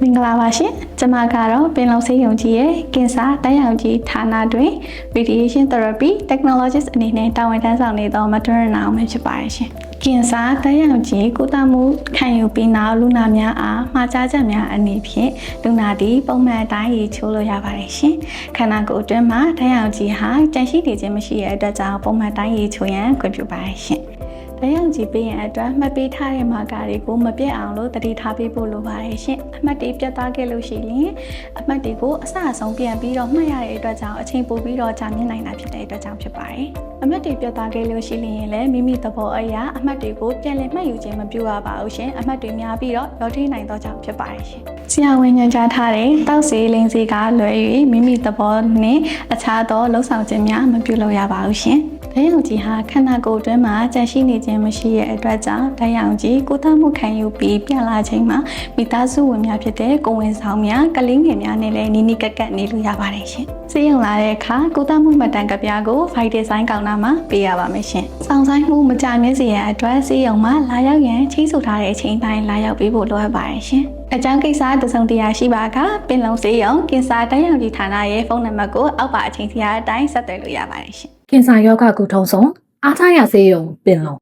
မင်္ဂလာပါရှင်ကျွန်မကတော့ပင်လုံဆေးရုံကြီးရဲ့ကင်ဆာတိုက်ရောင်ကြီးဌာနတွင် radiation therapy technologist အနေနဲ့တာဝန်ထမ်းဆောင်နေသောမထွန်းရနာအောင်ဖြစ်ပါတယ်ရှင်ကင်ဆာတိုက်ရောင်ကြီးကုသမှုခံယူပြီးနောက်လူနာများအားမှားကြားချက်များအနေဖြင့်လူနာသည်ပုံမှန်အတိုင်းရေချိုးလို့ရပါတယ်ရှင်ခန္ဓာကိုယ်အတွင်းမှာတိုက်ရောင်ကြီးဟာကြန့်ရှိနေခြင်းမရှိတဲ့အတွက်ကြောင့်ပုံမှန်တိုင်းရေချိုးရန်ခွင့်ပြုပါတယ်ရှင်။ တရားကြည့်ပေးရင်အတွက်မှတ်ပေးထားတဲ့မာကာတွေကိုမပြတ်အောင်လို့တတိထားပေးဖို့လိုပါတယ်ရှင်။အမှတ်တွေပြတ်သားခဲ့လို့ရှိရင်အမှတ်တွေကိုအစအဆုံးပြန်ပြီးတော့မှတ်ရတဲ့အတွက်ကြောင့်အချိန်ပိုပြီးတော့ကြာမြင့်နိုင်တာဖြစ်တဲ့အတွက်ကြောင့်ဖြစ်ပါတယ်။အမှတ်တွေပြတ်သားခဲ့လို့ရှိရင်လည်းမိမိသဘောအရအမှတ်တွေကိုပြန်လည်မှတ်ယူခြင်းမပြုရပါဘူးရှင်။အမှတ်တွေများပြီးတော့ရောထိနိုင်သောကြောင့်ဖြစ်ပါတယ်ရှင်။ဆရာဝန်ညွှန်ကြားထားတဲ့တောက်စီလင်းစီကလွယ်၍မိမိသဘောနဲ့အခြားသောလှုပ်ဆောင်ခြင်းများမပြုလုပ်ရပါဘူးရှင်။ ဓာတ်ရောင်ကြီးဟာခန္ဓာကိုယ်အတွင်းမှာကြန့်ရှိနေခြင်းမရှိတဲ့အတွက်ကြောင့်ဓာတ်ရောင်ကြီးကုသမှုခံယူပြီးပြန်လာချိန်မှာမိသားစုဝင်များဖြစ်တဲ့ကိုယ်ဝန်ဆောင်များကလေးငယ်များနဲ့လည်းနီးနီးကပ်ကပ်နေလို့ရပါတယ်ရှင်။စေးရုံလာတဲ့အခါကုသမှုမှတ်တမ်းကပြားကို file design ကောင်တာမှာပေးရပါမယ်ရှင်။ဆောင်ဆိုင်မှုမကြမြင့်စေရန်အတွက်စေးရုံမှာလာရောက်ရန်ချိဆိုထားတဲ့အချိန်တိုင်းလာရောက်ပေးဖို့လိုအပ်ပါတယ်ရှင်။အကြောင်းကိစ္စတစုံတရာရှိပါကပင်လုံစေးရုံကင်ဆာတိုင်းရောင်ကြီးဌာနရဲ့ဖုန်းနံပါတ်ကိုအောက်ပါအချိန်စီအတိုင်းဆက်သွယ်လို့ရပါတယ်ရှင်။ကင်ဆာယောဂကုထုံးဆောင်အားထားရစေယုံပင်လုံး